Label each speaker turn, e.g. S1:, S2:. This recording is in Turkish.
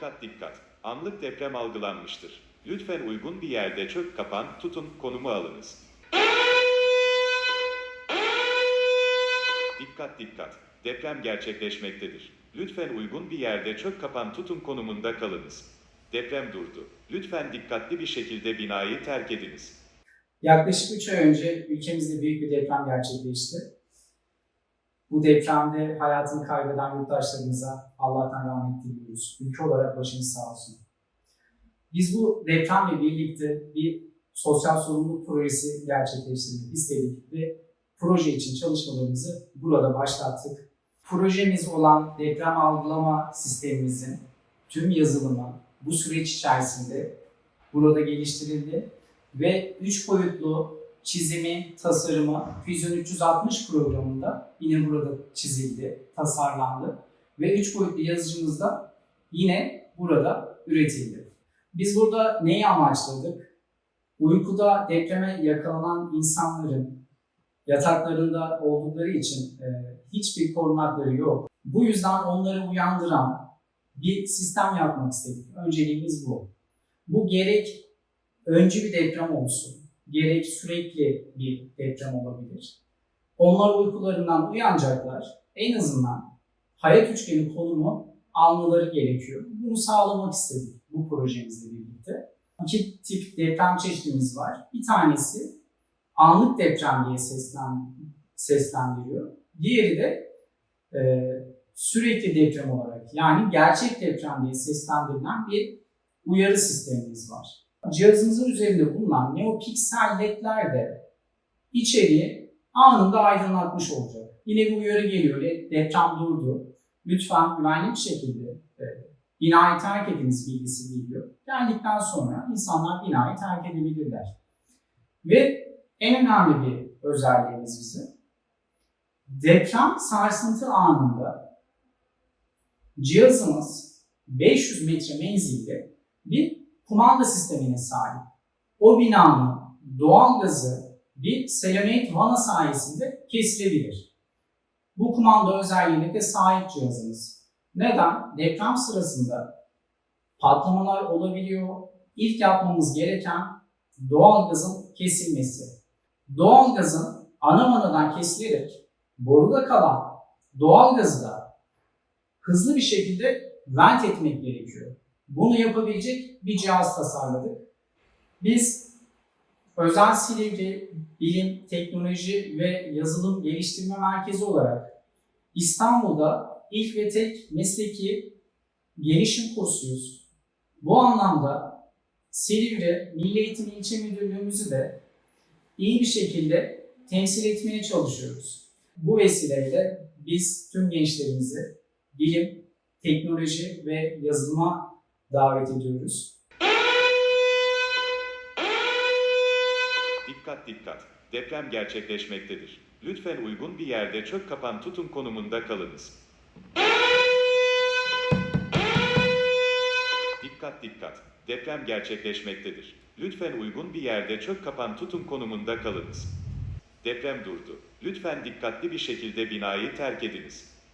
S1: Dikkat dikkat. Anlık deprem algılanmıştır. Lütfen uygun bir yerde çök kapan, tutun, konumu alınız. Dikkat dikkat. Deprem gerçekleşmektedir. Lütfen uygun bir yerde çök kapan tutun konumunda kalınız. Deprem durdu. Lütfen dikkatli bir şekilde binayı terk ediniz.
S2: Yaklaşık 3 ay önce ülkemizde büyük bir deprem gerçekleşti. Bu depremde hayatını kaybeden yurttaşlarımıza Allah'tan rahmet diliyoruz. Ülke olarak başınız sağ olsun. Biz bu depremle birlikte bir sosyal sorumluluk projesi gerçekleştirmek istedik ve proje için çalışmalarımızı burada başlattık. Projemiz olan deprem algılama sistemimizin tüm yazılımı bu süreç içerisinde burada geliştirildi ve 3 boyutlu çizimi, tasarımı Fusion 360 programında yine burada çizildi, tasarlandı ve 3 boyutlu yazıcımız da yine burada üretildi. Biz burada neyi amaçladık? Uykuda depreme yakalanan insanların yataklarında oldukları için e, hiçbir korunakları yok. Bu yüzden onları uyandıran bir sistem yapmak istedik. Önceliğimiz bu. Bu gerek öncü bir deprem olsun, gerek sürekli bir deprem olabilir. Onlar uykularından uyanacaklar. En azından hayat üçgeni konumu almaları gerekiyor. Bunu sağlamak istedik bu projemizle birlikte. İki tip deprem çeşidimiz var. Bir tanesi anlık deprem diye seslen, seslendiriyor. Diğeri de e, sürekli deprem olarak yani gerçek deprem diye seslendirilen bir uyarı sistemimiz var. Cihazımızın üzerinde bulunan neopiksel ledler de içeriği anında aydınlatmış olacak. Yine bir uyarı geliyor, "Le- deprem durdu. Lütfen güvenli bir şekilde e, binayı terk ediniz bilgisi geliyor. Geldikten sonra insanlar binayı terk edebilirler. Ve en önemli bir özelliğimiz bizim. Deprem sarsıntı anında cihazımız 500 metre menzilde bir kumanda sistemine sahip. O binanın doğalgazı bir selenoid vana sayesinde kesilebilir. Bu kumanda özelliğine de sahip cihazımız. Neden? Deprem sırasında patlamalar olabiliyor. İlk yapmamız gereken doğalgazın kesilmesi. Doğalgazın ana vanadan kesilerek boruda kalan doğalgazı da hızlı bir şekilde vent etmek gerekiyor. Bunu yapabilecek bir cihaz tasarladık. Biz Özel Silivri Bilim, Teknoloji ve Yazılım Geliştirme Merkezi olarak İstanbul'da ilk ve tek mesleki gelişim kursuyuz. Bu anlamda Silivri Milli Eğitim İlçe Müdürlüğümüzü de iyi bir şekilde temsil etmeye çalışıyoruz. Bu vesileyle biz tüm gençlerimizi bilim, teknoloji ve yazılıma davet ediyoruz.
S1: Dikkat dikkat. Deprem gerçekleşmektedir. Lütfen uygun bir yerde çök kapan tutun konumunda kalınız. Dikkat dikkat. Deprem gerçekleşmektedir. Lütfen uygun bir yerde çök kapan tutun konumunda kalınız. Deprem durdu. Lütfen dikkatli bir şekilde binayı terk ediniz.